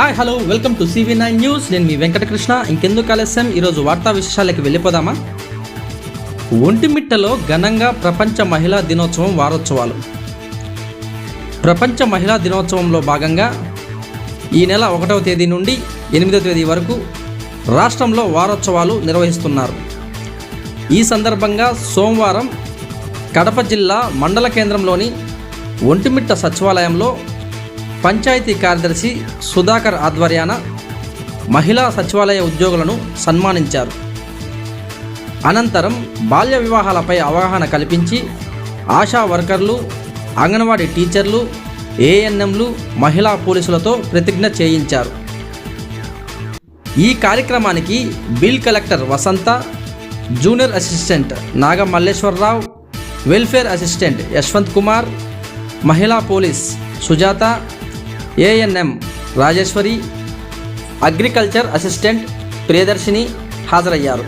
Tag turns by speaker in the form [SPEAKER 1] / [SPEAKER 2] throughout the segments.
[SPEAKER 1] Hi hello welcome to CV nine news. నేను మీ వెంకటకృష్ణ. ఇంకెందుకు ఆలస్యం? ఈరోజు వార్తా విశేషాలకి వెళ్ళిపోదామా? ఒంటిమిట్టలో ఘనంగా ప్రపంచ మహిళా దినోత్సవం వారోత్సవాలు. ప్రపంచ మహిళా దినోత్సవంలో భాగంగా ఈ నెల ఒకటవ తేదీ నుండి ఎనిమిదవ తేదీ వరకు రాష్ట్రంలో వారోత్సవాలు నిర్వహిస్తున్నారు. ఈ సందర్భంగా సోమవారం కడప జిల్లా మండల కేంద్రంలోని ఒంటిమిట్ట సచివాలయంలో పంచాయతీ కార్యదర్శి సుధాకర్ ఆధ్వర్యాన మహిళా సచివాలయ ఉద్యోగులను సన్మానించారు. అనంతరం బాల్య వివాహాలపై అవగాహన కల్పించి ఆశా వర్కర్లు అంగన్వాడీ టీచర్లు ఏఎన్ఎంలు మహిళా పోలీసులతో ప్రతిజ్ఞ చేయించారు. ఈ కార్యక్రమానికి bill collector Vasantha junior assistant Nagamalleswararao welfare assistant Yashwant Kumar మహిళా police Sujatha ANM Rajeswari agriculture assistant Priyadarshini హాజరయ్యారు.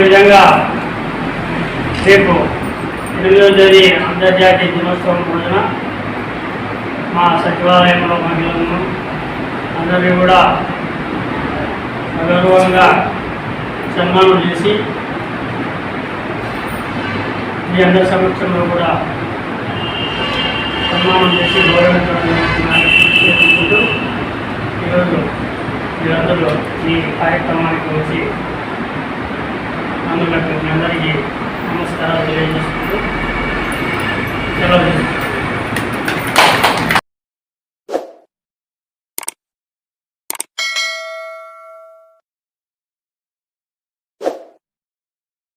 [SPEAKER 2] విధంగా రేపు ఎనిమిదవ తేదీ అంతర్జాతీయ దినోత్సవం రోజున మా సచివాలయంలో మహిళలను అందరినీ కూడా గౌరవంగా సన్మానం చేసి మీ అందరి సమక్షంలో కూడా సన్మానం చేసి గౌరవించడం ఈ కార్యక్రమానికి వచ్చి అందులో అందరికీ నమస్కారాలు తెలియజేస్తున్నాను